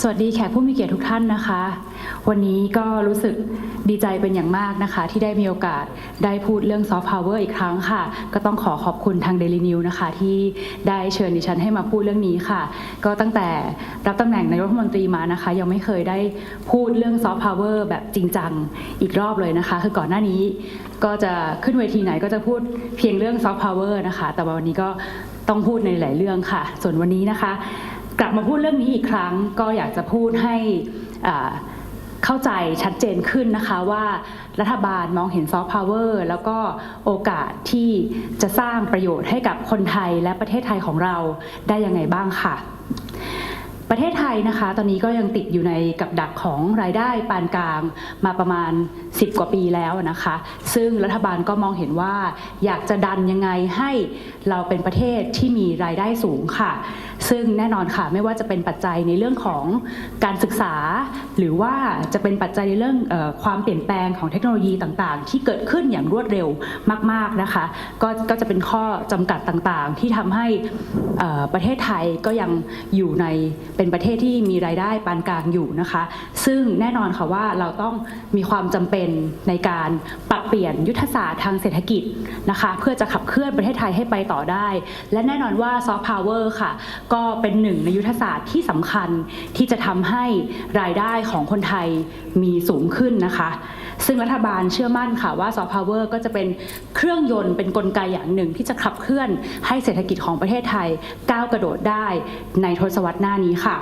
สวัสดีแขกผู้มีเกียรติทุกท่านนะคะ วันนี้ก็รู้สึกดีใจเป็นอย่างมากนะคะ ที่ได้มีโอกาสได้พูดเรื่องซอฟต์พาวเวอร์อีกครั้งค่ะ ก็ต้องขอขอบคุณทาง Daily New นะคะ ที่ได้เชิญดิฉันให้มาพูดเรื่องนี้ค่ะ ก็ตั้งแต่รับตำแหน่งนายกรัฐมนตรีมานะคะ ยังไม่เคยได้พูดเรื่องซอฟต์พาวเวอร์แบบจริงจังอีกรอบเลยนะคะ คือก่อนหน้านี้ก็จะขึ้นเวทีไหนก็จะพูดเพียงเรื่องซอฟต์พาวเวอร์นะคะ แต่วันนี้ก็ต้องพูดในหลายเรื่องค่ะ ส่วนวันนี้นะคะ กลับมาพูดเรื่องนี้อีกครั้งก็อยากจะพูดให้เข้าใจชัดเจนขึ้นนะคะว่ารัฐบาลมองเห็นซอฟต์พาวเวอร์แล้วก็โอกาสที่จะสร้างประโยชน์ให้กับคนไทยและประเทศไทยของเราได้ยังไงบ้างค่ะ ประเทศไทยนะคะ ตอนนี้ก็ยังติดอยู่ในกับดักของรายได้ปานกลางมาประมาณ 10 กว่าปีแล้วนะคะ ซึ่งรัฐบาลก็มองเห็นว่าอยากจะดันยังไงให้เราเป็นประเทศที่มีรายได้สูงค่ะ ซึ่งแน่นอนค่ะไม่ว่าจะเป็นปัจจัยในเรื่องของการศึกษา หรือว่าจะเป็นปัจจัยในเรื่องออความเปลี่ยนแปลงของเทคโนโลยีต่างๆ ที่เกิดขึ้นอย่างรวดเร็วมาก ๆนะคะก็ก็จะเป็นข้อจำกัดต่างๆ ที่ทำให้ประเทศไทยก็ยังอยู่ในเป็นประเทศที่มีรายได้ปานกลางอยู่นะคะ ซึ่งแน่นอนค่ะว่าเราต้องมีความจำเป็นในการปรับเปลี่ยนยุทธศาสตร์ทางเศรษฐกิจนะคะ เพื่อจะขับเคลื่อนประเทศไทยให้ไปต่อได้ และแน่นอนว่าซอฟต์พาวเวอร์ค่ะก็เป็นหนึ่งในยุทธศาสตร์ที่สำคัญที่จะทำให้รายได้ของคนไทยมีสูงขึ้นนะคะ ซึ่งรัฐบาลเชื่อมั่นค่ะว่าซอฟต์พาวเวอร์ก็จะเป็นเครื่องยนต์เป็นนกลไกอย่างหนึ่งที่จะขับเคลื่อนให้เศรษฐกิจของประเทศไทยก้าวกระโดดได้ในทศวรรษหน้านี้ค่ะ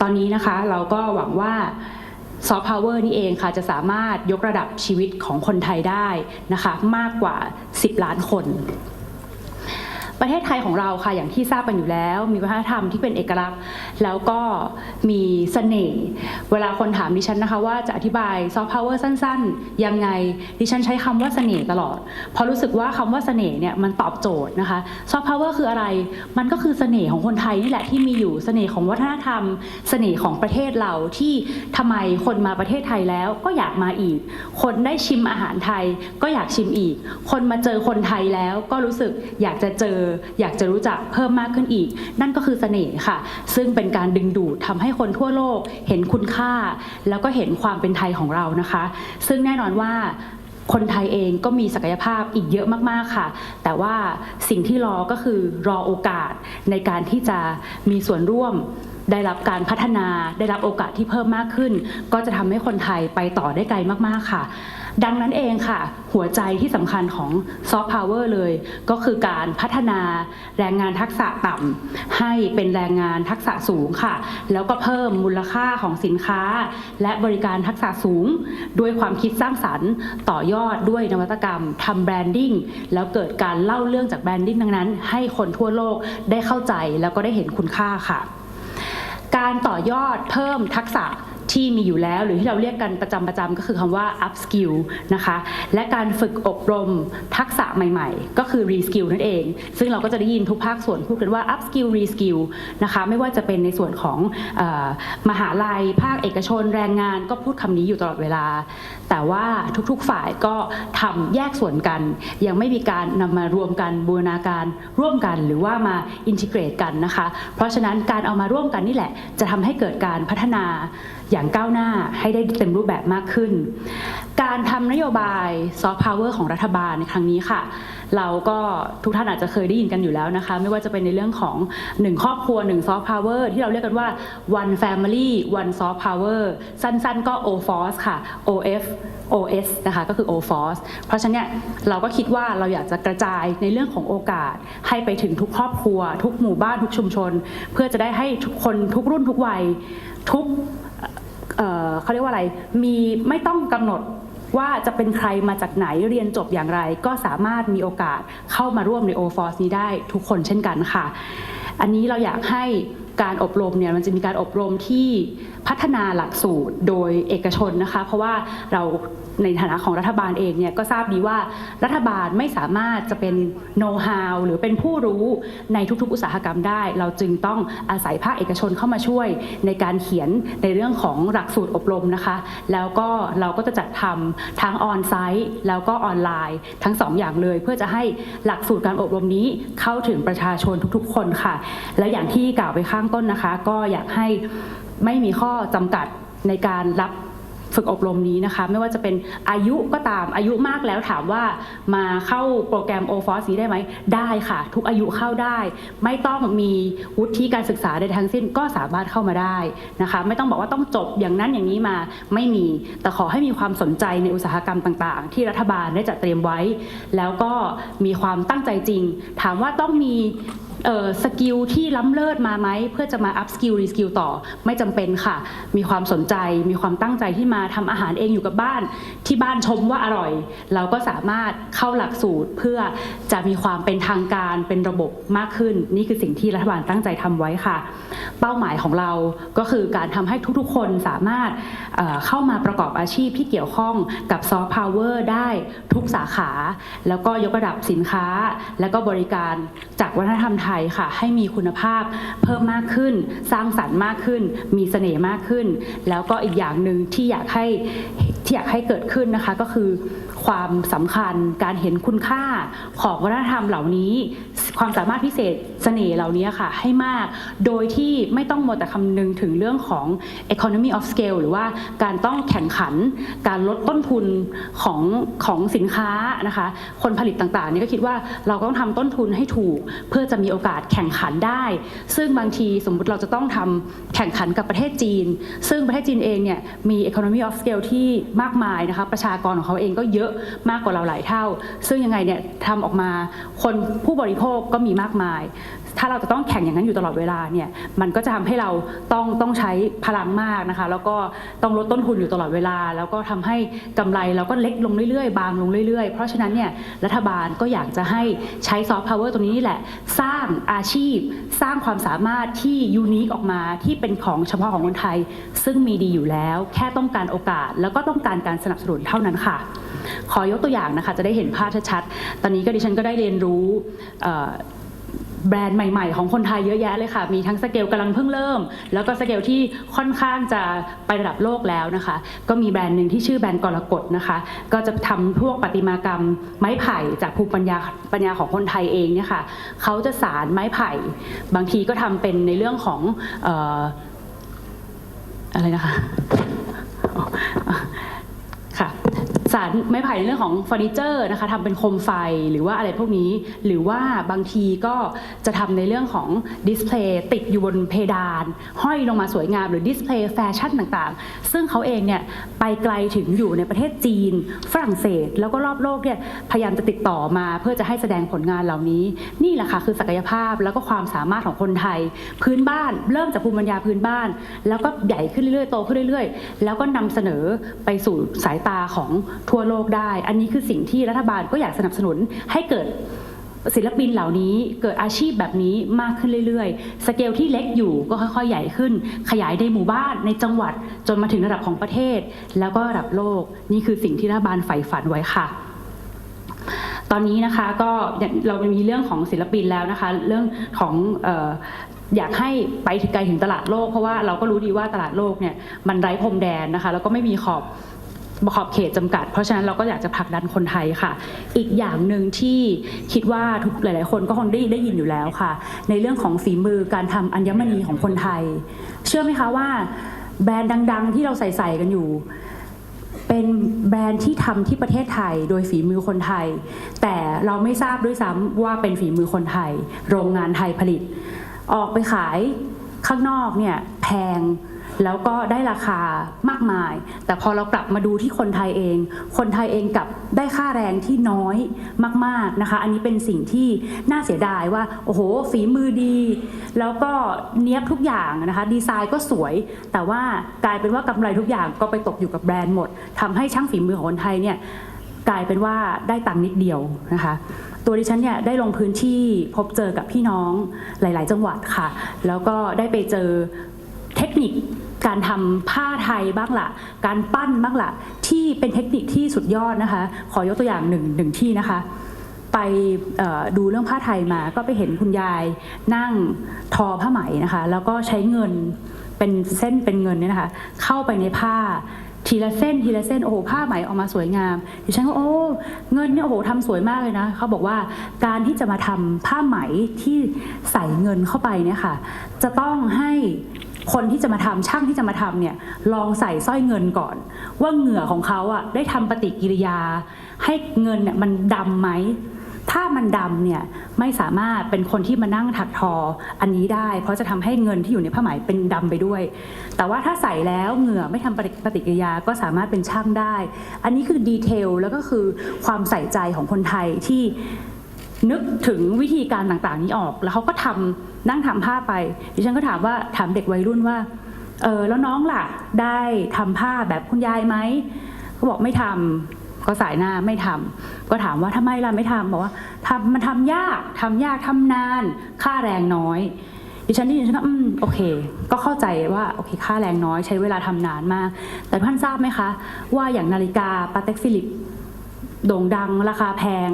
ตอนนี้นะคะเราก็หวังว่าซอฟต์พาวเวอร์นี่เองค่ะจะสามารถยกระดับชีวิตของคนไทยได้นะคะ มากกว่า 10 ล้านคน ประเทศไทยของเราค่ะอย่างที่ทราบกันอยู่แล้ว มีวัฒนธรรมที่เป็นเอกลักษณ์ แล้วก็มีเสน่ห์เวลาคนถามดิฉันนะคะว่าจะอธิบายซอฟต์พาวเวอร์สั้นๆ ยังไงดิฉันใช้คำว่าเสน่ห์ตลอด เพราะรู้สึกว่าคำว่าเสน่ห์เนี่ยมันตอบโจทย์นะคะซอฟต์พาวเวอร์คืออะไร มันก็คือเสน่ห์ของคนไทยนี่แหละที่มีอยู่เสน่ห์ของวัฒนธรรมเสน่ห์ของประเทศเราที่ทำไมคนมาประเทศไทยแล้วก็อยากมาอีก คนได้ชิมอาหารไทยก็อยากชิมอีก คนมาเจอคนไทยแล้วก็รู้สึกอยากจะเจอ อยากจะรู้จักเพิ่มมากขึ้นอีก นั่นก็คือเสน่ห์ค่ะ ซึ่งเป็นการดึงดูดทำให้คนทั่วโลกเห็นคุณค่า แล้วก็เห็นความเป็นไทยของเรานะคะ ซึ่งแน่นอนว่าคนไทยเองก็มีศักยภาพอีกเยอะมาก ๆ ค่ะ แต่ว่าสิ่งที่รอก็คือรอโอกาสในการที่จะมีส่วนร่วมได้รับการพัฒนาได้รับโอกาสที่เพิ่มมากขึ้น ก็จะทำให้คนไทยไปต่อได้ไกลมาก ๆ ค่ะ ดังนั้นเองค่ะ หัวใจที่สำคัญของซอฟต์พาวเวอร์เลย ก็คือการพัฒนาแรงงานทักษะต่ำให้เป็นแรงงานทักษะสูงค่ะ แล้วก็เพิ่มมูลค่าของสินค้า และบริการทักษะสูง ด้วยความคิดสร้างสรรค์ ต่อยอดด้วยนวัตกรรมทำแบรนดิ้งแล้วเกิดการเล่าเรื่องจากแบรนดิ้งดังนั้น ให้คนทั่วโลกได้เข้าใจแล้วก็ได้เห็นคุณค่าค่ะ การต่อยอดเพิ่มทักษะ ที่มีอยู่แล้ว หรือที่เราเรียกกันประจำประจำก็คือคำว่า up skill นะคะและการฝึกอบรมทักษะใหม่ๆ ก็คือ re skill นั่นเอง ซึ่งเราก็จะได้ยินทุกภาคส่วนพูดกันว่า up skill re skill นะคะไม่ว่าจะเป็นในส่วนของออมหาลัย ภาคเอกชนแรงงานก็พูดคำนี้อยู่ตลอดเวลา แต่ว่าทุกๆฝ่ายก็ทำแยกส่วนกัน ยังไม่มีการนำมารวมกันบูรณาการร่วมกันหรือว่ามาอินทิเกรตกันนะคะ เพราะฉะนั้นการเอามาร่วมกันนี่แหละ จะทำให้เกิดการพัฒนา อย่างก้าวหน้าให้ได้เต็มรูปแบบมากขึ้น การทำนโยบายซอฟต์พาวเวอร์ของรัฐบาลในครั้งนี้ค่ะ เราก็ทุกท่านอาจจะเคยได้ยินกันอยู่แล้วนะคะ ไม่ว่าจะเป็นในเรื่องของ1ครอบครัว1ซอฟต์พาวเวอร์ที่เราเรียกกันว่า one family one soft power สั้นๆก็ OFOS ค่ะ OF OS นะคะก็คือ OFOS เพราะฉะนั้นเนี่ยเราก็คิดว่าเราอยากจะกระจายในเรื่องของโอกาส ให้ไปถึงทุกครอบครัว ทุกหมู่บ้านทุกชุมชน เพื่อจะได้ให้ทุกคนทุกรุ่นทุกวัยทุก เขาเรียกว่าอะไรมีไม่ต้องกำหนดว่าจะเป็นใครมาจากไหนเรียนจบอย่างไร ก็สามารถมีโอกาสเข้ามาร่วมใน o f o r c e นี้ได้ทุกคนเช่นกันค่ะ อันนี้เราอยากให้ การอบรมเนี่ยมันจะมีการอบรมที่พัฒนาหลักสูตรโดยเอกชนนะคะ เพราะว่าเราในฐานะของรัฐบาลเองเนี่ยก็ทราบดีว่ารัฐบาลไม่สามารถจะเป็นโน้ตฮาวหรือเป็นผู้รู้ในทุกๆ อุตสาหกรรมได้ เราจึงต้องอาศัยภาคเอกชนเข้ามาช่วยในการเขียนในเรื่องของหลักสูตรอบรมนะคะ แล้วก็เราก็จะจัดทำทั้งออนไซต์แล้วก็ออนไลน์ทั้งสองอย่างเลย เพื่อจะให้หลักสูตรการอบรมนี้เข้าถึงประชาชนทุกๆ คนค่ะ และอย่างที่กล่าวไปข้างต้นนะคะ ก็อยากให้ไม่มีข้อจำกัดในการรับฝึกอบรมนี้นะคะ ไม่ว่าจะเป็นอายุก็ตามอายุมากแล้วถามว่ามาเข้าโปรแกรม o f o r c e นี้ได้ไหม ได้ค่ะ ทุกอายุเข้าได้ ไม่ต้องมีวุฒิการศึกษาใดทั้งสิ้นก็สามารถเข้ามาได้นะคะ ไม่ต้องบอกว่าต้องจบอย่างนั้นอย่างนี้มาไม่มี แต่ขอให้มีความสนใจในอุตสาหกรรมต่างๆ ที่รัฐบาลได้จัดเตรียมไว้ แล้วก็มีความตั้งใจจริง ถามว่าต้องมี สกิลที่ล้ำเลิศมาไหมเพื่อจะมาอัพสกิลรีสกิลต่อไม่จำเป็นค่ะ มีความสนใจมีความตั้งใจที่มาทำอาหารเองอยู่กับบ้าน ที่บ้านชมว่าอร่อย เราก็สามารถเข้าหลักสูตรเพื่อจะมีความเป็นทางการเป็นระบบมากขึ้น นี่คือสิ่งที่รัฐบาลตั้งใจทำไว้ค่ะ เป้าหมายของเราก็คือการทำให้ทุกๆ คนสามารถเเข้ามาประกอบอาชีพที่เกี่ยวข้องกับซอฟต์พาวเวอร์ได้ทุกสาขา แล้วก็ยกระดับสินค้า และก็บริการจากวัฒนธรรมไทยค่ะ ให้มีคุณภาพเพิ่มมากขึ้น สร้างสรรค์มากขึ้น มีเสน่ห์มากขึ้น แล้วก็อีกอย่างหนึ่งที่อยากให้ที่อยากให้เกิดขึ้นนะคะก็คือ ความสำคัญการเห็นคุณค่าของวัฒนธรรมเหล่านี้ ความสามารถพิเศษเสน่ห์เหล่านี้ค่ะให้มาก โดยที่ไม่ต้องมัวแต่คำนึงถึงเรื่องของ economy of scale หรือว่าการต้องแข่งขัน การลดต้นทุนของของสินค้านะคะ คนผลิตต่างๆนี่ก็คิดว่าเราก็ต้องทำต้นทุนให้ถูก เพื่อจะมีโอกาสแข่งขันได้ ซึ่งบางทีสมมุติเราจะต้องทำแข่งขันกับประเทศจีน ซึ่งประเทศจีนเองเนี่ยมี economy of scale ที่มากมายนะคะ ประชากรของเขาเองก็เยอะมากกว่าเราหลายเท่า ซึ่งยังไงเนี่ยทำออกมาคนผู้บริโภคก็มีมากมาย ถ้าเราจะต้องแข่งอย่างนั้นอยู่ตลอดเวลาเนี่ยมันก็จะทำให้เราต้องต้องใช้พลังมากนะคะ แล้วก็ต้องลดต้นทุนอยู่ตลอดเวลา แล้วก็ทำให้กำไรเราก็เล็กลงเรื่อยๆ บางลงเรื่อยๆ เพราะฉะนั้นเนี่ยรัฐบาลก็อยากจะให้ใช้ซอฟต์พาวเวอร์ตรงนี้นี่แหละ สร้างอาชีพ สร้างความสามารถที่ยูนิคออกมาที่เป็นของเฉพาะของคนไทย ซึ่งมีดีอยู่แล้ว แค่ต้องการโอกาส แล้วก็ต้องการการสนับสนุนเท่านั้นค่ะ ขอยกตัวอย่างนะคะจะได้เห็นภาพชัดๆตอนนี้ก็ดิฉันก็ได้เรียนรู้ แบรนด์ใหม่ ๆ ของคนไทยเยอะแยะเลยค่ะ มีทั้งสเกลกำลังเพิ่งเริ่ม แล้วก็สเกลที่ค่อนข้างจะไประดับโลกแล้วนะคะ ก็มีแบรนด์หนึ่งที่ชื่อแบรนด์กรกฎนะคะ ก็จะทำพวกประติมากรรมไม้ไผ่จากภูมิปัญญาปัญญาของคนไทยเองเนี่ยค่ะเขาจะสารไม้ไผ่ บางทีก็ทำเป็นในเรื่องของอออะไรนะคะ สารไม้ไผ่ในเรื่องของเฟอร์นิเจอร์นะคะทำเป็นโคมไฟหรือว่าอะไรพวกนี้ หรือว่าบางทีก็จะทำในเรื่องของดิสเพลย์ติดอยู่บนเพดาน ห้อยลงมาสวยงามหรือดิสเพลย์แฟชั่นต่างๆ ซึ่งเขาเองเนี่ยไปไกลถึงอยู่ในประเทศจีน ฝรั่งเศส แล้วก็รอบโลกเนี่ยพยายามจะติดต่อมาเพื่อจะให้แสดงผลงานเหล่านี้ นี่แหละค่ะคือศักยภาพแล้วก็ความสามารถของคนไทย พื้นบ้านเริ่มจากภูมิปัญญาพื้นบ้าน แล้วก็ใหญ่ขึ้นเรื่อยๆโตขึ้นเรื่อยๆ แล้วก็นำเสนอไปสู่สายตาของทั่วโลกได้ อันนี้คือสิ่งที่รัฐบาลก็อยากสนับสนุนให้เกิดศิลปินเหล่านี้เกิดอาชีพแบบนี้มากขึ้นเรื่อยๆ สเกลที่เล็กอยู่ก็ค่อยๆ ใหญ่ขึ้น ขยายในหมู่บ้านในจังหวัดจนมาถึงระดับของประเทศ แล้วก็ระดับโลก นี่คือสิ่งที่รัฐบาลใฝ่ฝันไว้ค่ะตอนนี้นะคะก็อย่างเรามีเรื่องของศิลปินแล้วนะคะ เรื่องของเอ่ออยากให้ไปถึงไกลถึงตลาดโลก เพราะว่าเราก็รู้ดีว่าตลาดโลกเนี่ยมันไร้พรมแดนนะคะ แล้วก็ไม่มีขอบ ขอบเขตจำกัด เพราะฉะนั้นเราก็อยากจะผลักดันคนไทยค่ะ อีกอย่างหนึ่งที่คิดว่าทุกหลาย ๆ คนก็คงได้ได้ยินอยู่แล้วค่ะ ในเรื่องของฝีมือการทำอัญมณีของคนไทย เชื่อไหมคะว่า แบรนด์ดัง ๆ ที่เราใส่ใส่กันอยู่ เป็นแบรนด์ที่ทำที่ประเทศไทยโดยฝีมือคนไทย แต่เราไม่ทราบด้วยซ้ำว่าเป็นฝีมือคนไทย โรงงานไทยผลิต ออกไปขายข้างนอกเนี่ยแพง แล้วก็ได้ราคามากมาย แต่พอเรากลับมาดูที่คนไทยเอง คนไทยเองกับได้ค่าแรงที่น้อยมากๆนะคะ อันนี้เป็นสิ่งที่น่าเสียดายว่า โอ้โห ฝีมือดี แล้วก็เนี้ยบทุกอย่างนะคะ ดีไซน์ก็สวย แต่ว่ากลายเป็นว่ากำไรทุกอย่างก็ไปตกอยู่กับแบรนด์หมดทำให้ช่างฝีมือของคนไทยเนี่ยกลายเป็นว่าได้ตังค์นิดเดียวนะคะ ตัวดิฉันเนี่ยได้ลงพื้นที่พบเจอกับพี่น้องหลาย ๆ จังหวัดค่ะ แล้วก็ได้ไปเจอเทคนิค การทำผ้าไทยบ้างละการปั้นบ้างละที่เป็นเทคนิคที่สุดยอดนะคะ ขอยกตัวอย่างหนึ่งหนึ่งที่นะคะ ไปดูเรื่องผ้าไทยมาก็ไปเห็นคุณยายนั่งทอผ้าไหมนะคะ แล้วก็ใช้เงินเป็นเส้นเป็นเงินเนี่ยนะคะ เข้าไปในผ้าทีละเส้นทีละเส้นโอ้โหผ้าไหมออกมาสวยงามดิฉันก็โอ้เงินเนี่ยโอ้โหทำสวยมากเลยนะเขาบอกว่าการที่จะมาทำผ้าไหมที่ใส่เงินเข้าไปเนี่ยค่ะ จะต้องให้ คนที่จะมาทำช่างที่จะมาทำเนี่ยลองใส่สร้อยเงินก่อน ว่าเหงื่อของเขาอะได้ทำปฏิกิริยา ให้เงินเนี่ยมันดำไหมถ้ามันดำเนี่ยไม่สามารถเป็นคนที่มานั่งถักทออันนี้ได้ เพราะจะทำให้เงินที่อยู่ในผ้าไหมเป็นดำไปด้วย แต่ว่าถ้าใส่แล้วเหงื่อไม่ทำปฏิปฏิกิริยาก็สามารถเป็นช่างได้ อันนี้คือดีเทลแล้วก็คือความใส่ใจของคนไทยที่ นึกถึงวิธีการต่างๆ นี้ออก แล้วเขาก็ทำนั่งทำผ้าไป ดิฉันก็ถามว่าถามเด็กวัยรุ่นว่า เออแล้วน้องล่ะ ได้ทำผ้าแบบคุณยายไหมเขาบอกไม่ทำก็สายหน้าไม่ทำก็ถามว่าทำไมล่ะไม่ทำบอกว่าทำมันทำยากทำยากทำนาน ค่าแรงน้อย ดิฉันได้ยินฉันก็อืมโอเค ก็เข้าใจว่าโอเคค่าแรงน้อยใช้เวลาทำนานมาก แต่ท่านทราบไหมคะ ว่าอย่างนาฬิกาปาเต็กฟิลิปโด่งดังราคาแพง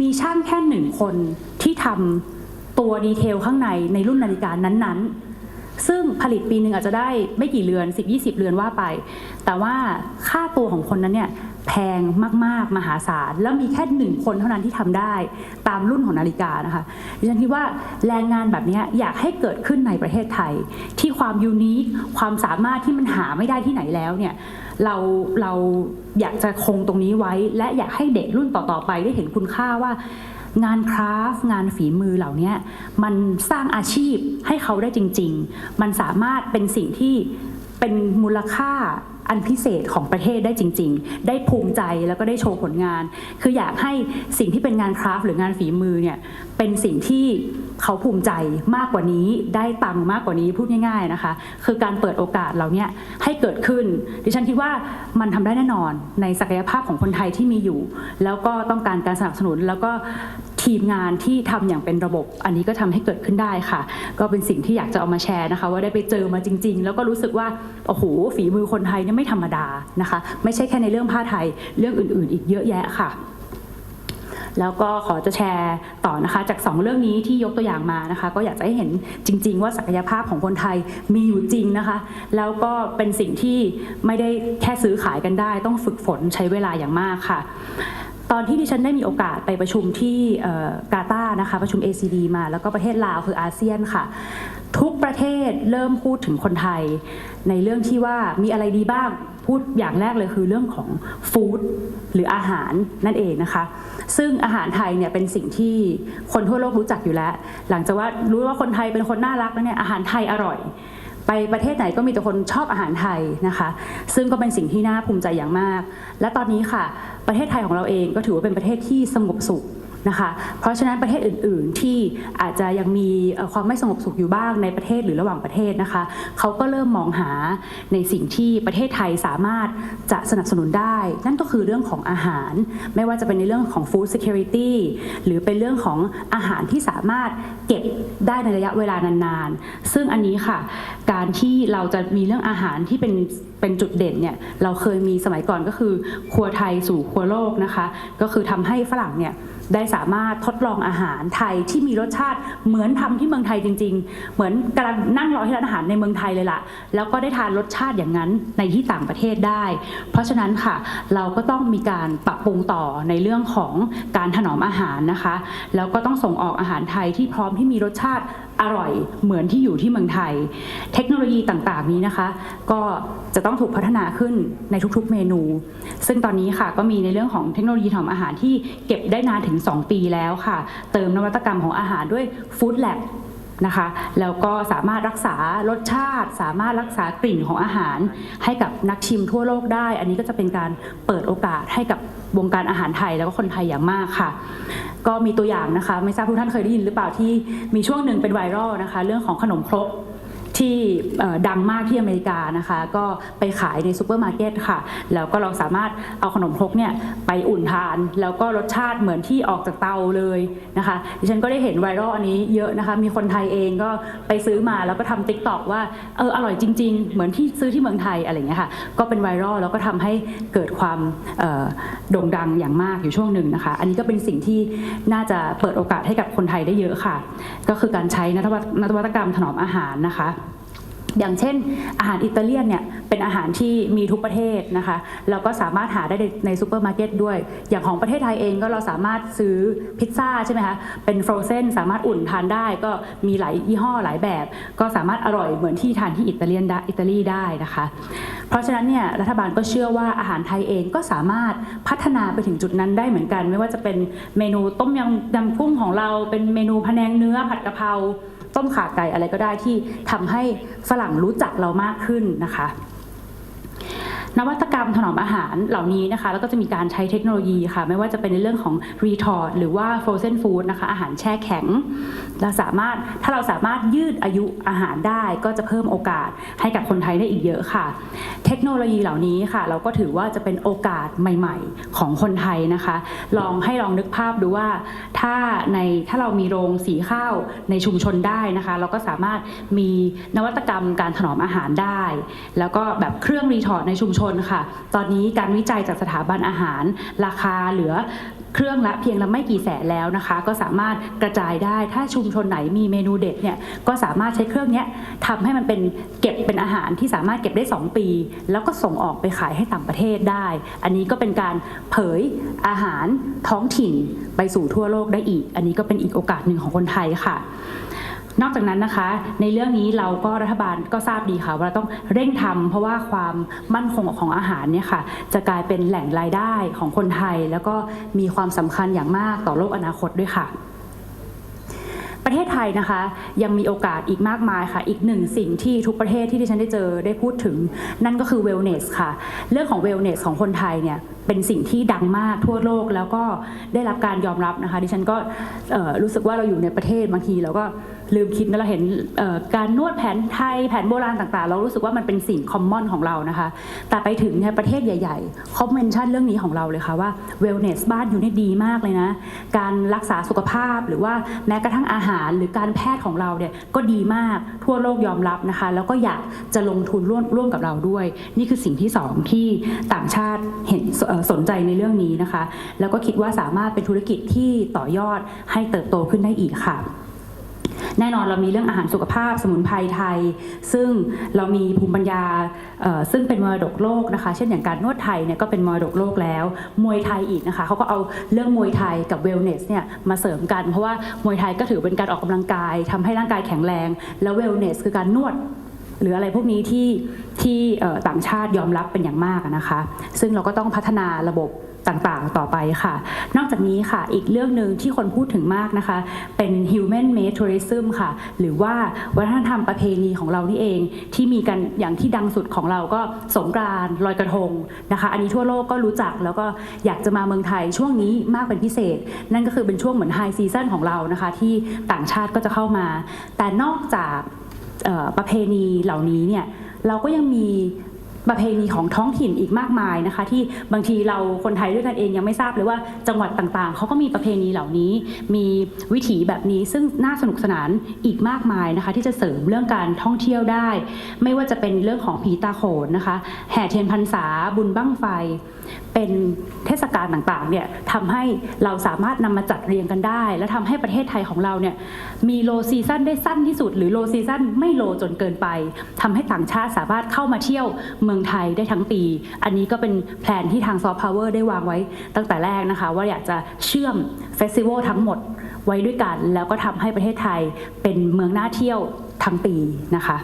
มีช่างแค่หนึ่งคนที่ทำตัวดีเทลข้างในในรุ่นนาฬิกานั้นๆ ซึ่งผลิตปีหนึ่งอาจจะได้ไม่กี่เรือน 10-20 เรือนว่าไป แต่ว่าค่าตัวของคนนั้นเนี่ย แพงมากๆ มหาศาล แล้วมีแค่หนึ่งคนเท่านั้นที่ทำได้ตามรุ่นของนาฬิกานะคะดิฉันคิดว่าแรงงานแบบนี้อยากให้เกิดขึ้นในประเทศไทย ที่ความยูนิคความสามารถที่มันหาไม่ได้ที่ไหนแล้วเนี่ยเราเราอยากจะคงตรงนี้ไว้ และอยากให้เด็กรุ่นต่อๆไปได้เห็นคุณค่าว่างานคราฟต์งานฝีมือเหล่านี้มันสร้างอาชีพให้เขาได้จริง ๆ มันสามารถเป็นสิ่งที่เป็นมูลค่า อันพิเศษของประเทศได้จริง ๆ ได้ภูมิใจแล้วก็ได้โชว์ผลงาน คืออยากให้สิ่งที่เป็นงานคราฟหรืองานฝีมือเนี่ยเป็นสิ่งที่เขาภูมิใจมากกว่านี้ได้ตังมากกว่านี้พูดง่าย ๆนะคะ คือการเปิดโอกาสเหล่านี้ให้เกิดขึ้น ดิฉันคิดว่ามันทำได้แน่นอนในศักยภาพของคนไทยที่มีอยู่ แล้วก็ต้องการการสนับสนุนแล้วก็ ทีมงานที่ทำอย่างเป็นระบบ อันนี้ก็ทำให้เกิดขึ้นได้ค่ะ ก็เป็นสิ่งที่อยากจะเอามาแชร์นะคะ ว่าได้ไปเจอมาจริง ๆ แล้วก็รู้สึกว่าโอ้โหฝีมือคนไทยเนี่ยไม่ธรรมดานะคะ ไม่ใช่แค่ในเรื่องผ้าไทยเรื่องอื่น ๆ อีกเยอะแยะค่ะแล้วก็ขอจะแชร์ต่อนะคะ จาก 2 เรื่องนี้ที่ยกตัวอย่างมานะคะ ก็อยากจะให้เห็นจริง ๆ ว่าศักยภาพของคนไทยมีอยู่จริงนะคะ แล้วก็เป็นสิ่งที่ไม่ได้แค่ซื้อขายกันได้ ต้องฝึกฝนใช้เวลาอย่างมากค่ะ ตอนที่ดิฉันได้มีโอกาสไปประชุมที่กาตาร์นะคะประชุม ACD มา แล้วก็ประเทศลาวคืออาเซียนค่ะ ทุกประเทศเริ่มพูดถึงคนไทย ในเรื่องที่ว่ามีอะไรดีบ้างพูดอย่างแรกเลยคือเรื่องของฟู้ดหรืออาหารนั่นเองนะคะ ซึ่งอาหารไทยเนี่ยเป็นสิ่งที่คนทั่วโลกรู้จักอยู่แล้ว หลังจากว่ารู้ว่าคนไทยเป็นคนน่ารักแล้วเนี่ยอาหารไทยอร่อย ไปประเทศไหนก็มีแต่คนชอบอาหารไทยนะคะ ซึ่งก็เป็นสิ่งที่น่าภูมิใจอย่างมาก และตอนนี้ค่ะ ประเทศไทยของเราเองก็ถือว่าเป็นประเทศที่สงบสุขนะคะ เพราะฉะนั้นประเทศอื่น ๆ ที่อาจจะยังมีความไม่สงบสุขอยู่บ้างในประเทศหรือระหว่างประเทศนะคะ เขาก็เริ่มมองหาในสิ่งที่ประเทศไทยสามารถจะสนับสนุนได้ นั่นก็คือเรื่องของอาหาร ไม่ว่าจะเป็นในเรื่องของ food security หรือเป็นเรื่องของอาหารที่สามารถเก็บได้ในระยะเวลานาน ๆ ซึ่งอันนี้ค่ะ การที่เราจะมีเรื่องอาหารที่เป็น เป็นจุดเด่นเนี่ยเราเคยมีสมัยก่อนก็คือ ครัวไทยสู่ครัวโลกนะคะ ก็คือทำให้ฝรั่งเนี่ยได้สามารถทดลองอาหารไทยที่มีรสชาติเหมือนทำที่เมืองไทยจริง ๆ เหมือนกำลังนั่งรอที่ร้านอาหารในเมืองไทยเลยล่ะ แล้วก็ได้ทานรสชาติอย่างนั้นในที่ต่างประเทศได้ เพราะฉะนั้นค่ะเราก็ต้องมีการปรับปรุงต่อในเรื่องของการถนอมอาหารนะคะ แล้วก็ต้องส่งออกอาหารไทยที่พร้อมที่มีรสชาติ อร่อยเหมือนที่อยู่ที่เมืองไทย เทคโนโลยีต่างๆนี้นะคะ ก็จะต้องถูกพัฒนาขึ้นในทุกๆเมนู ซึ่งตอนนี้ค่ะก็มีในเรื่องของเทคโนโลยีถนอมอาหารที่เก็บได้นานถึง 2 ปีแล้วค่ะ เติมนวัตกรรมของอาหารด้วยฟู้ดแลบ นะคะแล้วก็สามารถรักษารสชาติ สามารถรักษากลิ่นของอาหาร ให้กับนักชิมทั่วโลกได้ อันนี้ก็จะเป็นการเปิดโอกาสให้กับวงการอาหารไทยแล้วก็คนไทยอย่างมากค่ะ ก็มีตัวอย่างนะคะ ไม่ทราบทุกท่านเคยได้ยินหรือเปล่าที่มีช่วงหนึ่งเป็นไวรัลนะคะ เรื่องของขนมครก ที่ดังมากที่อเมริกานะคะ ก็ไปขายในซูเปอร์มาร์เก็ตค่ะ แล้วก็เราสามารถเอาขนมครกเนี่ยไปอุ่นทาน แล้วก็รสชาติเหมือนที่ออกจากเตาเลยนะคะดิฉันก็ได้เห็นไวรัลอันนี้เยอะนะคะ มีคนไทยเองก็ไปซื้อมาแล้วก็ทำติ๊กต็อกว่าเอออร่อยจริง ๆ เหมือนที่ซื้อที่เมืองไทยอะไรอย่างเงี้ยค่ะ ก็เป็นไวรัลแล้วก็ทำให้เกิดความโด่งดังอย่างมากอยู่ช่วงหนึ่งนะคะ อันนี้ก็เป็นสิ่งที่น่าจะเปิดโอกาสให้กับคนไทยได้เยอะค่ะ ก็คือการใช้นวัตนวัตกรรมถนอมอาหารนะคะ อย่างเช่น อาหารอิตาเลียนเนี่ยเป็นอาหารที่มีทุกประเทศนะคะแล้วก็สามารถหาได้ในในซูเปอร์มาร์เก็ตด้วย อย่างของประเทศไทยเองก็เราสามารถซื้อพิซซ่าใช่ไหมคะเป็นฟรอเซนสามารถอุ่นทานได้ก็มีหลายยี่ห้อหลายแบบ ก็สามารถอร่อยเหมือนที่ทานที่อิตาเลียนได้อิตาลีได้นะคะ เพราะฉะนั้นเนี่ยรัฐบาลก็เชื่อว่าอาหารไทยเองก็สามารถพัฒนาไปถึงจุดนั้นได้เหมือนกัน ไม่ว่าจะเป็นเมนูต้มยำยำกุ้งของเราเป็นเมนูพะแนงเนื้อผัดกะเพรา ต้มข่าไก่อะไรก็ได้ที่ทำให้ฝรั่งรู้จักเรามากขึ้นนะคะ นวัตกรรมถนอมอาหารเหล่านี้นะคะ แล้วก็จะมีการใช้เทคโนโลยีค่ะ ไม่ว่าจะเป็นในเรื่องของ retort หรือว่า frozen food นะคะ อาหารแช่แข็ง เราสามารถถ้าเราสามารถยืดอายุอาหารได้ก็จะเพิ่มโอกาสให้กับคนไทยได้อีกเยอะค่ะ เทคโนโลยีเหล่านี้ค่ะ เราก็ถือว่าจะเป็นโอกาสใหม่ ๆ ของคนไทยนะคะ ลองให้ลองนึกภาพดูว่าถ้าในถ้าเรามีโรงสีข้าวในชุมชนได้นะคะ เราก็สามารถมีนวัตกรรมการถนอมอาหารได้ แล้วก็แบบเครื่องรีทอร์ดในชุมชนค่ะ ตอนนี้การวิจัยจากสถาบันอาหาร ราคาเหลือเครื่องละเพียงละไม่กี่แสนแล้วนะคะ ก็สามารถกระจายได้ถ้าชุมชนไหนมีเมนูเด็ดเนี่ยก็สามารถใช้เครื่องนี้ทำให้มันเป็นเก็บเป็นอาหารที่สามารถเก็บได้ 2 ปี แล้วก็ส่งออกไปขายให้ต่างประเทศได้ อันนี้ก็เป็นการเผยอาหารท้องถิ่นไปสู่ทั่วโลกได้อีก อันนี้ก็เป็นอีกโอกาสหนึ่งของคนไทยค่ะ นอกจากนั้นนะคะ ในเรื่องนี้เราก็รัฐบาลก็ทราบดีค่ะว่าเราต้องเร่งทำเพราะว่าความมั่นคงของอาหารเนี่ยค่ะ จะกลายเป็นแหล่งรายได้ของคนไทย แล้วก็มีความสำคัญอย่างมากต่อโลกอนาคตด้วยค่ะประเทศไทยนะคะยังมีโอกาสอีกมากมายค่ะ อีกหนึ่งสิ่งที่ทุกประเทศที่ดิฉันได้เจอได้พูดถึง นั่นก็คือ wellness ค่ะ เรื่องของ wellness ของคนไทยเนี่ยเป็นสิ่งที่ดังมากทั่วโลกแล้วก็ได้รับการยอมรับนะคะ ดิฉันก็รู้สึกว่าเราอยู่ในประเทศบางทีเราก็ ลืมคิดนะเราเห็นการนวดแผนไทยแผนโบราณต่างๆ เรารู้สึกว่ามันเป็นสิ่งคอมมอนของเรานะคะ แต่ไปถึงเนี่ยประเทศใหญ่ๆเขาเมนชั่นเรื่องนี้ของเราเลยค่ะว่า wellness บ้านอยู่เนี่ยดีมากเลยนะ การรักษาสุขภาพหรือว่าแม้กระทั่งอาหารหรือการแพทย์ของเราเนี่ยก็ดีมากทั่วโลกยอมรับนะคะ แล้วก็อยากจะลงทุนร่วมร่วมกับเราด้วย นี่คือสิ่งที่สองที่ต่างชาติเห็นสนใจในเรื่องนี้นะคะ แล้วก็คิดว่าสามารถเป็นธุรกิจที่ต่อยอดให้เติบโตขึ้นได้อีกค่ะ แน่นอนเรามีเรื่องอาหารสุขภาพสมุนไพรไทย ซึ่งเรามีภูมิปัญญาซึ่งเป็นมรดกโลกนะคะ เช่นอย่างการนวดไทยเนี่ยก็เป็นมรดกโลกแล้ว มวยไทยอีกนะคะเขาก็เอาเรื่องมวยไทยกับเวลเนสเนี่ยมาเสริมกัน เพราะว่ามวยไทยก็ถือเป็นการออกกำลังกายทำให้ร่างกายแข็งแรง แล้วเวลเนสคือการนวด หรืออะไรพวกนี้ที่ที่ต่างชาติยอมรับเป็นอย่างมากนะคะ ซึ่งเราก็ต้องพัฒนาระบบต่างๆ ต่อไปค่ะ นอกจากนี้ค่ะ อีกเรื่องหนึ่งที่คนพูดถึงมากนะคะ เป็น human made tourism ค่ะ หรือว่าวัฒนธรรมประเพณีของเรานี่เอง ที่มีกันอย่างที่ดังสุดของเราก็สงกรานต์ลอยกระทงนะคะ อันนี้ทั่วโลกก็รู้จักแล้วก็อยากจะมาเมืองไทยช่วงนี้มากเป็นพิเศษ นั่นก็คือเป็นช่วงเหมือนไฮซีซั o นของเรานะคะ ที่ต่างชาติก็จะเข้ามา แต่นอกจาก ประเพณีเหล่านี้เนี่ยเราก็ยังมีประเพณีของท้องถิ่นอีกมากมายนะคะ ที่บางทีเราคนไทยด้วยกันเองยังไม่ทราบเลยว่าจังหวัดต่างๆเขาก็มีประเพณีเหล่านี้ มีวิถีแบบนี้ซึ่งน่าสนุกสนานอีกมากมายนะคะ ที่จะเสริมเรื่องการท่องเที่ยวได้ ไม่ว่าจะเป็นเรื่องของผีตาโขนนะคะ แห่เทียนพรรษาบุญบั้งไฟ เป็นเทศกาลต่างๆเนี่ยทำให้เราสามารถนำมาจัดเรียงกันได้ และทำให้ประเทศไทยของเราเนี่ยมีโลซีซันได้สั้นที่สุด หรือโลซีซันไม่โลจนเกินไปทำให้ต่างชาติสามารถเข้ามาเที่ยวเมืองไทยได้ทั้งปี อันนี้ก็เป็นแผนที่ทางซอฟต์พาวเวอร์ได้วางไว้ตั้งแต่แรกนะคะ ว่าอยากจะเชื่อมเฟสติวัลทั้งหมดไว้ด้วยกัน แล้วก็ทำให้ประเทศไทยเป็นเมืองน่าเที่ยวทั้งปีนะคะ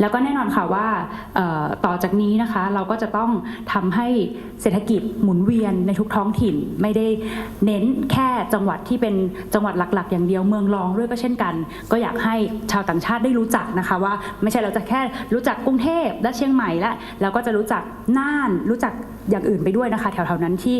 แล้วก็แน่นอนค่ะว่าต่อจากนี้นะคะเราก็จะต้องทำให้เศรษฐกิจหมุนเวียนในทุกท้องถิ่นไม่ได้เน้นแค่จังหวัดที่เป็นจังหวัดหลัก ๆ อย่างเดียวเมืองรองด้วยก็เช่นกัน ก็อยากให้ชาวต่างชาติได้รู้จักนะคะว่าไม่ใช่เราจะแค่รู้จักกรุงเทพและเชียงใหม่และเราก็จะรู้จักน่านรู้จักอย่างอื่นไปด้วยนะคะ แถวๆนั้นที่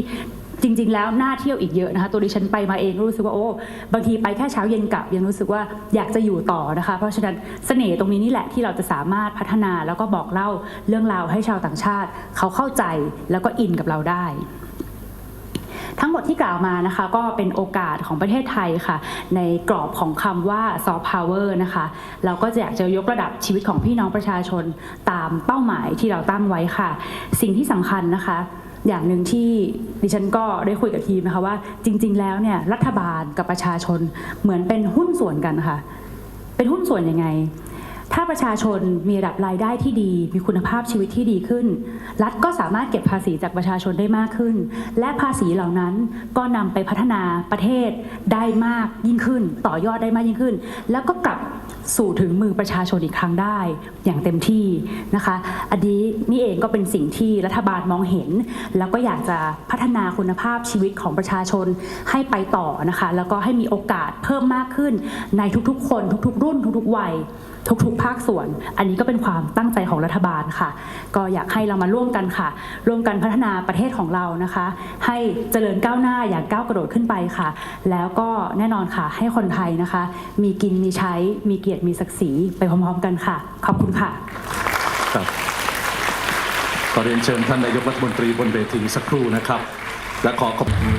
จริง ๆ แล้วน่าเที่ยวอีกเยอะนะคะ ตัวดิฉันไปมาเองก็รู้สึกว่าโอ้บางทีไปแค่เช้าเย็นกลับ ยังรู้สึกว่าอยากจะอยู่ต่อนะคะ เพราะฉะนั้นเสน่ห์ตรงนี้นี่แหละที่เราจะสามารถพัฒนาแล้วก็บอกเล่าเรื่องราวให้ชาวต่างชาติ เขาเข้าใจแล้วก็อินกับเราได้ทั้งหมดที่กล่าวมานะคะก็เป็นโอกาสของประเทศไทยค่ะ ในกรอบของคำว่า soft power นะคะ เราก็จะอยากจะยกระดับชีวิตของพี่น้องประชาชนตามเป้าหมายที่เราตั้งไว้ค่ะ สิ่งที่สำคัญนะคะ อย่างหนึ่งที่ดิฉันก็ได้คุยกับทีมนะคะว่าจริง ๆ แล้วเนี่ยรัฐบาลกับประชาชนเหมือนเป็นหุ้นส่วนกันค่ะ เป็นหุ้นส่วนยังไง ถ้าประชาชนมีระดับรายได้ที่ดี มีคุณภาพชีวิตที่ดีขึ้น รัฐก็สามารถเก็บภาษีจากประชาชนได้มากขึ้น และภาษีเหล่านั้นก็นำไปพัฒนาประเทศได้มากยิ่งขึ้น ต่อยอดได้มากยิ่งขึ้น แล้วก็กลับสู่ถึงมือประชาชนอีกครั้งได้อย่างเต็มที่นะคะ อันนี้นี่เองก็เป็นสิ่งที่รัฐบาลมองเห็น แล้วก็อยากจะพัฒนาคุณภาพชีวิตของประชาชนให้ไปต่อนะคะ แล้วก็ให้มีโอกาสเพิ่มมากขึ้นในทุกๆ คนทุก ๆ รุ่นทุกๆวัย ทุกๆ ภาคส่วน อันนี้ก็เป็นความตั้งใจของรัฐบาลค่ะ ก็อยากให้เรามาร่วมกันค่ะ ร่วมกันพัฒนาประเทศของเรานะคะ ให้เจริญก้าวหน้าอย่างก้าวกระโดดขึ้นไปค่ะ แล้วก็แน่นอนค่ะ ให้คนไทยนะคะ มีกินมีใช้ มีเกียรติมีศักดิ์ศรีไปพร้อมๆ กันค่ะ ขอบคุณค่ะครับขอเรียนเชิญท่านนายกรัฐมนตรีบนเวทีสักครู่นะครับ และขอขอบคุณ